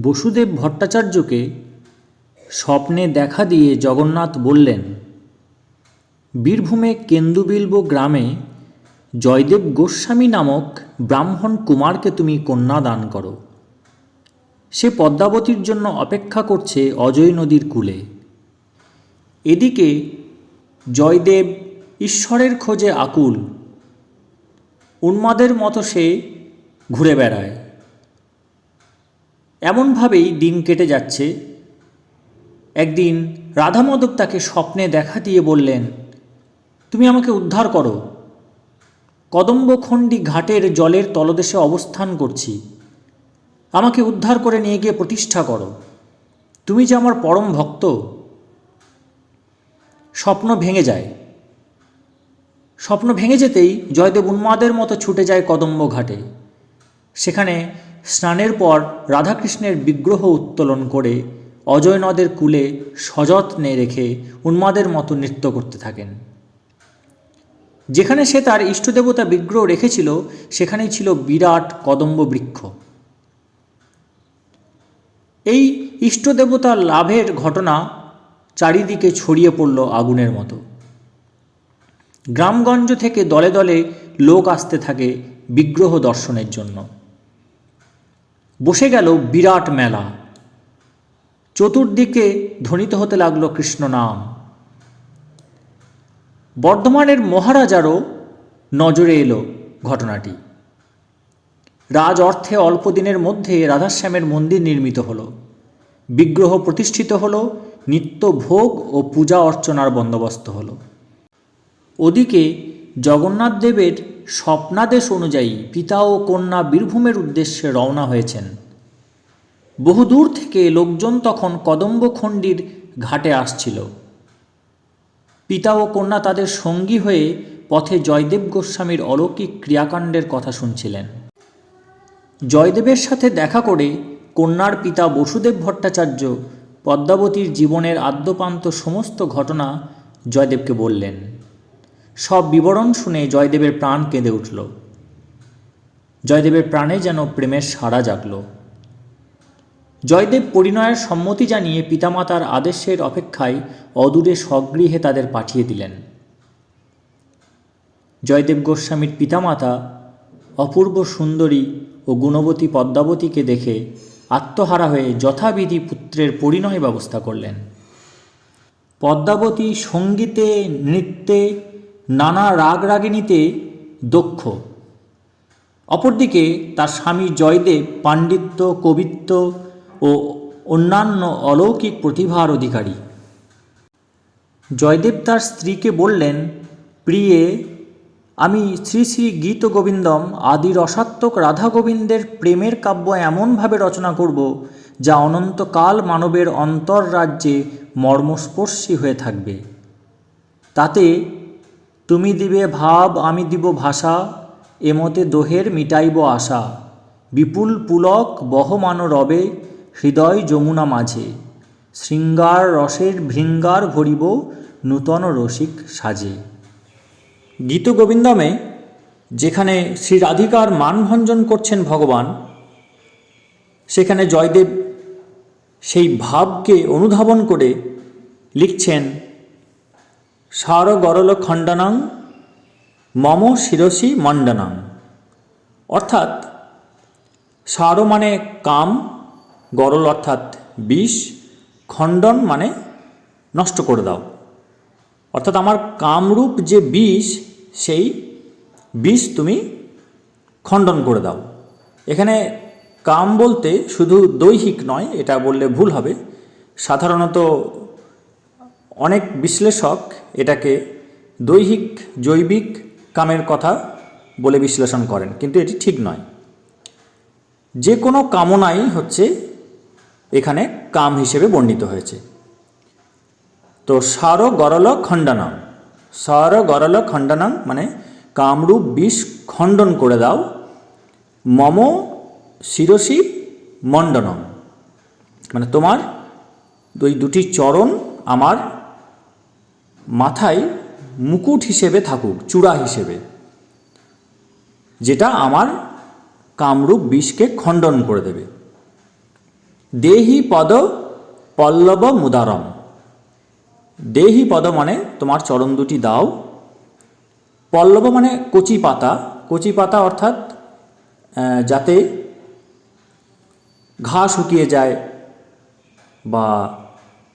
বসুদেব ভট্টাচার্যকে স্বপ্নে দেখা দিয়ে জগন্নাথ বললেন, বীরভূমে কেন্দুবিল্ব গ্রামে জয়দেব গোস্বামী নামক ব্রাহ্মণ কুমারকে তুমি কন্যা দান করো। সে পদ্মাবতীর জন্য অপেক্ষা করছে অজয় নদীর কূলে। এদিকে জয়দেব ঈশ্বরের খোঁজে আকুল। উন্মাদের মতো সে ঘুরে বেড়ায়। এমনভাবেই দিন কেটে যাচ্ছে। একদিন রাধামাধব তাকে স্বপ্নে দেখা দিয়ে বললেন, তুমি আমাকে উদ্ধার করো। কদম্বখণ্ডী ঘাটের জলের তলদেশে অবস্থান করছি। আমাকে উদ্ধার করে নিয়ে গিয়ে প্রতিষ্ঠা করো। তুমি যে আমার পরম ভক্ত, স্বপ্ন ভেঙে যায়। স্বপ্ন ভেঙে যেতেই জয়দেব উন্মাদের মতো ছুটে যায় কদম্ব ঘাটে। সেখানে স্নানের পর রাধাকৃষ্ণের বিগ্রহ উত্তোলন করে অজয় নদের কূলে সযত্নে রেখে উন্মাদের মতো নৃত্য করতে থাকেন। যেখানে সে তার ইষ্টদেবতা বিগ্রহ রেখেছিল, সেখানেই ছিল বিরাট কদম্ব বৃক্ষ। এই ইষ্টদেবতা লাভের ঘটনা চারিদিকে ছড়িয়ে পড়ল আগুনের মতো। গ্রামগঞ্জ থেকে দলে দলে লোক আসতে থাকে বিগ্রহ দর্শনের জন্য। বসে গেল বিরাট মেলা। চতুর্দিকে ধ্বনিত হতে লাগল কৃষ্ণ নাম। বর্ধমানের মহারাজারও নজরে এলো ঘটনাটি। রাজ অর্থে অল্প দিনের মধ্যে রাধাশ্যামের মন্দির নির্মিত হলো। বিগ্রহ প্রতিষ্ঠিত হলো, নিত্য ভোগ ও পূজা অর্চনার বন্দোবস্ত হলো। ওদিকে জগন্নাথ দেবের স্বপ্নাদেশ অনুযায়ী পিতা ও কন্যা বীরভূমের উদ্দেশ্যে রওনা হয়েছেন। বহুদূর থেকে লোকজন তখন কদম্বখণ্ডির ঘাটে আসছিল। পিতা ও কন্যা তাদের সঙ্গী হয়ে পথে জয়দেব গোস্বামীর অলৌকিক ক্রিয়াকাণ্ডের কথা শুনছিলেন। জয়দেবের সাথে দেখা করে কন্যার পিতা বসুদেব ভট্টাচার্য পদ্মাবতীর জীবনের আদ্যপান্ত সমস্ত ঘটনা জয়দেবকে বললেন। সব বিবরণ শুনে জয়দেবের প্রাণ কেঁদে উঠল। জয়দেবের প্রাণে যেন প্রেমের সাড়া জাগল। জয়দেব পরিণয়ের সম্মতি জানিয়ে পিতামাতার আদেশের অপেক্ষায় অদূরে স্বগৃহে তাদের পাঠিয়ে দিলেন। জয়দেব গোস্বামীর পিতামাতা, অপূর্ব সুন্দরী ও গুণবতী পদ্মাবতীকে দেখে আত্মহারা হয়ে যথাবিধি পুত্রের পরিণয় ব্যবস্থা করলেন। পদ্মাবতী সঙ্গীতে, নৃত্যে নানা রাগ রাগিণীতে দক্ষ। অপরদিকে তার স্বামী জয়দেব পাণ্ডিত্য, কবিত্ব ও অন্যান্য অলৌকিক প্রতিভার অধিকারী। জয়দেব তার স্ত্রীকে বললেন, প্রিয়ে, আমি শ্রী শ্রী গীত গোবিন্দম আদি রসাত্মক রাধা গোবিন্দের প্রেমের কাব্য এমনভাবে রচনা করব, যা অনন্তকাল মানবের অন্তররাজ্যে মর্মস্পর্শী হয়ে থাকবে। তাতে তুমি দিবে ভাব, আমি দিব ভাষা এমতে দোহের মিটাইব আশা। বিপুল পুলক বহমান রবে, হৃদয় যমুনা মাঝে। শৃঙ্গার রসের ভৃঙ্গার ভরিব নূতন রসিক সাজে। গীতগোবিন্দমে যেখানে শ্রী রাধিকার মানভঞ্জন করছেন ভগবান, সেখানে জয়দেব সেই ভাবকে অনুধাবন করে লিখছেন সার গরল খণ্ডনাং, মম শিরসি মণ্ডনাং। অর্থাৎ, সার মানে কাম, গরল অর্থাৎ বিষ, খণ্ডন মানে নষ্ট করে দাও। অর্থাৎ আমার কামরূপ যে বিষ, সেই বিষ তুমি খণ্ডন করে দাও। এখানে কাম বলতে শুধু দৈহিক নয়, এটা বললে ভুল হবে। সাধারণত অনেক বিশ্লেষক এটাকে দৈহিক, জৈবিক কামের কথা বলে বিশ্লেষণ করেন, কিন্তু এটি ঠিক নয়। যে কোনো কামনাই হচ্ছে এখানে কাম হিসেবে বর্ণিত হয়েছে। তো সার গরল খণ্ডনম সার গরল খণ্ডনম মানে কামরূপ বিষ খণ্ডন করে দাও, মম শিরসি মণ্ডনম। মানে তোমার ওই দুটি চরণ আমার মাথায় মুকুট হিসেবে থাকুক, চূড়া হিসেবে, যেটা আমার কামরূপ বিষকে খণ্ডন করে দেবে। দেহি পদ পল্লব মুদারম। দেহি পদ মানে তোমার চরণ দুটি দাও। পল্লব মানে কচি পাতা। কচি পাতা অর্থাৎ যাতে ঘা শুকিয়ে যায় বা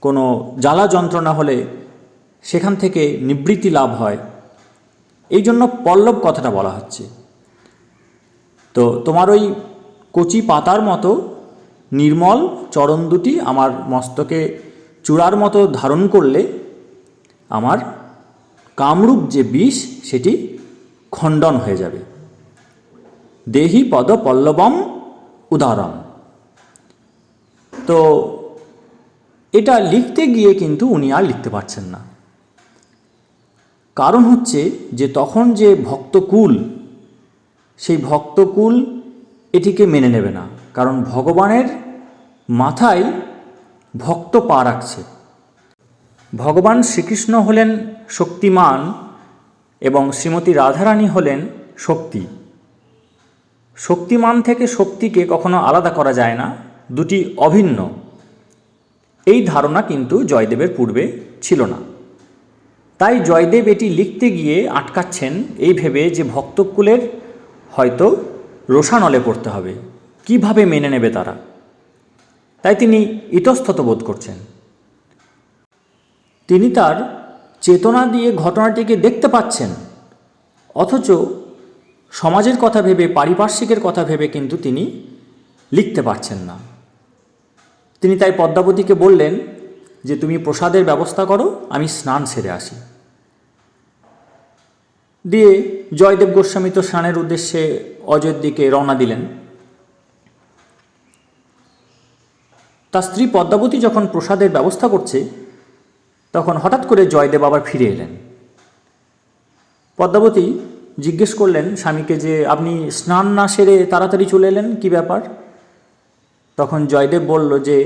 কোনো জ্বালা যন্ত্রণা হলে সেখান থেকে নিবৃত্তি লাভ হয়। এই জন্য পল্লব কথাটা বলা হচ্ছে। তো তোমার ওই কচি পাতার মতো নির্মল চরণ দুটি আমার মস্তকে চূড়ার মতো ধারণ করলে আমার কামরূপ যে বিষ, সেটি খণ্ডন হয়ে যাবে। দেহি পদ পল্লবম উদাহরণ তো এটা লিখতে গিয়ে কিন্তু উনি আর লিখতে পারছেন না। কারণ হচ্ছে যে তখন যে ভক্তকুল, সেই ভক্তকুল এটিকে মেনে নেবে না। কারণ ভগবানের মাথায় ভক্ত পা রাখছে। ভগবান শ্রীকৃষ্ণ হলেন শক্তিমান এবং শ্রীমতী রাধারানী হলেন শক্তি। শক্তিমান থেকে শক্তিকে কখনো আলাদা করা যায় না, দুটি অভিন্ন। এই ধারণা কিন্তু জয়দেবের পূর্বে ছিল না। তাই জয়দেব এটি লিখতে গিয়ে আটকাচ্ছেন এই ভেবে যে ভক্তকুলের হয়তো রোষানলে পড়তে হবে। কীভাবে মেনে নেবে তারা? তাই তিনি ইতস্তত বোধ করছেন। তিনি তার চেতনা দিয়ে ঘটনাটিকে দেখতে পাচ্ছেন। অথচ সমাজের কথা ভেবে, পারিপার্শ্বিকের কথা ভেবে কিন্তু তিনি লিখতে পারছেন না। তিনি তাই পদ্মাবতীকে বললেন যে, তুমি প্রসাদের ব্যবস্থা করো, আমি স্নান সেরে আসি। দিয়ে জয়দেব গোস্বামী তো স্নানের উদ্দেশ্যে অজয়ের দিকে রওনা দিলেন। তার স্ত্রী পদ্মাবতী যখন প্রসাদের ব্যবস্থা করছে, তখন হঠাৎ করে জয়দেব আবার ফিরে এলেন। পদ্মাবতী জিজ্ঞেস করলেন, স্বামীকে যে আপনি স্নান না সেরে তাড়াতাড়ি চলে এলেন, কি ব্যাপার? তখন জয়দেব বলল যে,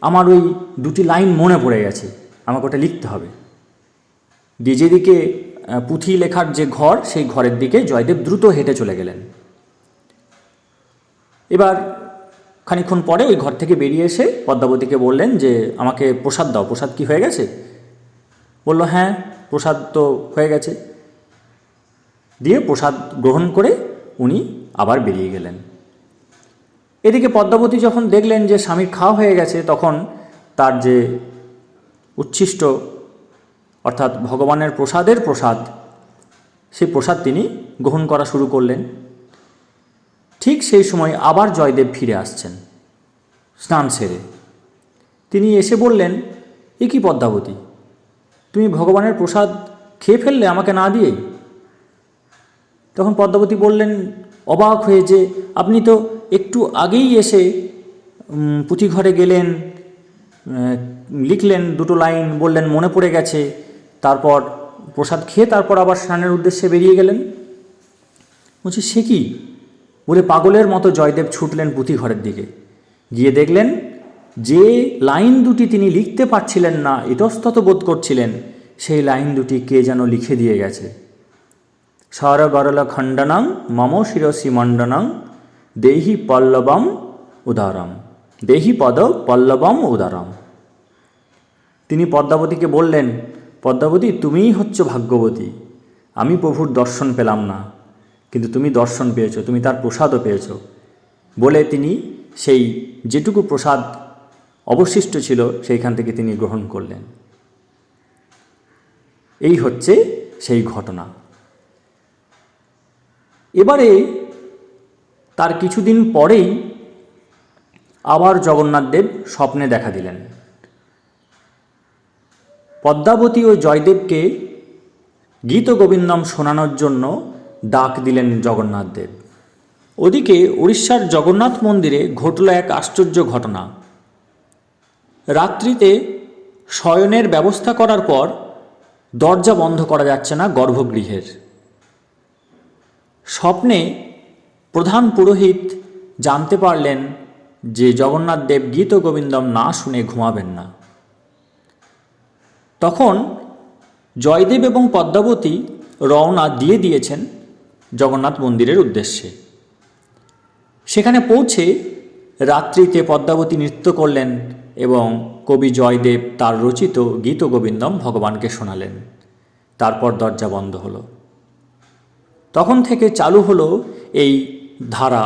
আমার ওই দুটি লাইন মনে পড়ে গেছে, আমাকে ওটা লিখতে হবে। দিয়ে যেদিকে পুঁথি লেখার যে ঘর, সেই ঘরের দিকে জয়দেব দ্রুত হেঁটে চলে গেলেন। এবার খানিক্ষণ পরে ওই ঘর থেকে বেরিয়ে এসে পদ্মাবতীকে বললেন যে, আমাকে প্রসাদ দাও, প্রসাদ কি হয়ে গেছে? বলল হ্যাঁ প্রসাদ তো হয়ে গেছে। দিয়ে প্রসাদ গ্রহণ করে উনি আবার বেরিয়ে গেলেন। এদিকে পদ্মাবতী যখন দেখলেন যে স্বামীর খাওয়া হয়ে গেছে, তখন তার যে উচ্ছিষ্ট অর্থাৎ ভগবানের প্রসাদের প্রসাদ, সেই প্রসাদ তিনি গ্রহণ করা শুরু করলেন। ঠিক সেই সময় আবার জয়দেব ফিরে আসছেন, স্নান সেরে। তিনি এসে বললেন, এ কি পদ্মাবতী? তুমি ভগবানের প্রসাদ খেয়ে ফেললে আমাকে না দিয়েই তখন পদ্মাবতী বললেন, অবাক হয়ে যে আপনি তো একটু আগেই এসে পুঁথিঘরে গেলেন লিখলেন দুটো লাইন, বললেন, মনে পড়ে গেছে তারপর প্রসাদ খেয়ে তারপর আবার স্নানের উদ্দেশ্যে বেরিয়ে গেলেন। বলছি, সে কি? বলে পাগলের মতো জয়দেব ছুটলেন পুঁথিঘরের দিকে। গিয়ে দেখলেন যে লাইন দুটি তিনি লিখতে পারছিলেন না, ইতস্তত বোধ করছিলেন, সেই লাইন দুটি কে যেন লিখে দিয়ে গেছে। স্বরগরল খণ্ডনং, মম শিরসি মণ্ডনং, দেহি পল্লবম উদারম। দেহি পদ পল্লবম উদারম। তিনি পদ্মাবতীকে বললেন পদ্মাবতী, তুমিই হচ্ছ ভাগ্যবতী। আমি প্রভুর দর্শন পেলাম না, কিন্তু তুমি দর্শন পেয়েছ, তুমি তার প্রসাদও পেয়েছ। বলে তিনি সেই যেটুকু প্রসাদ অবশিষ্ট ছিল, সেইখান থেকে তিনি গ্রহণ করলেন। এই হচ্ছে সেই ঘটনা। এবারে তার কিছুদিন পরেই আবার জগন্নাথদেব স্বপ্নে দেখা দিলেন। পদ্মাবতী ও জয়দেবকে গীত গোবিন্দম শোনানোর জন্য ডাক দিলেন জগন্নাথদেব ওদিকে উড়িষ্যার জগন্নাথ মন্দিরে ঘটল এক আশ্চর্য ঘটনা। রাত্রিতে শয়নের ব্যবস্থা করার পর দরজা বন্ধ করা যাচ্ছে না গর্ভগৃহের। স্বপ্নে প্রধান পুরোহিত জানতে পারলেন যে জগন্নাথ দেব গীত গোবিন্দম না শুনে ঘুমাবেন না। তখন জয়দেব এবং পদ্মাবতী রওনা দিয়ে দিয়েছেন জগন্নাথ মন্দিরের উদ্দেশ্যে। সেখানে পৌঁছে রাত্রিতে পদ্মাবতী নৃত্য করলেন এবং কবি জয়দেব তার রচিত গীতগোবিন্দম ভগবানকে শোনালেন। তারপর দরজা বন্ধ হলো। তখন থেকে চালু হলো এই ধারা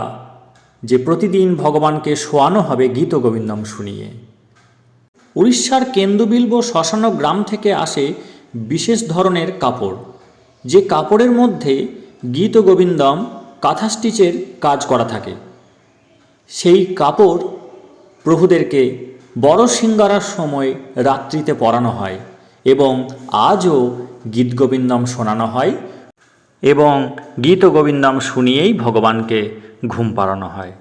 যে প্রতিদিন ভগবানকে শোয়ানো হবে গীত গোবিন্দম শুনিয়ে। উড়িষ্যার কেন্দুবিল্ব শ্মশান গ্রাম থেকে আসে বিশেষ ধরনের কাপড়। যে কাপড়ের মধ্যে গীত গোবিন্দম কাঁথা স্টিচের কাজ করা থাকে। সেই কাপড় প্রভুদেরকে বড় সিঙ্গারার সময় রাত্রিতে পরানো হয় এবং আজও গীত গোবিন্দম শোনানো হয় এবং গীত গোবিন্দম শুনিয়েই ভগবানকে ঘুম পাড়ানো হয়।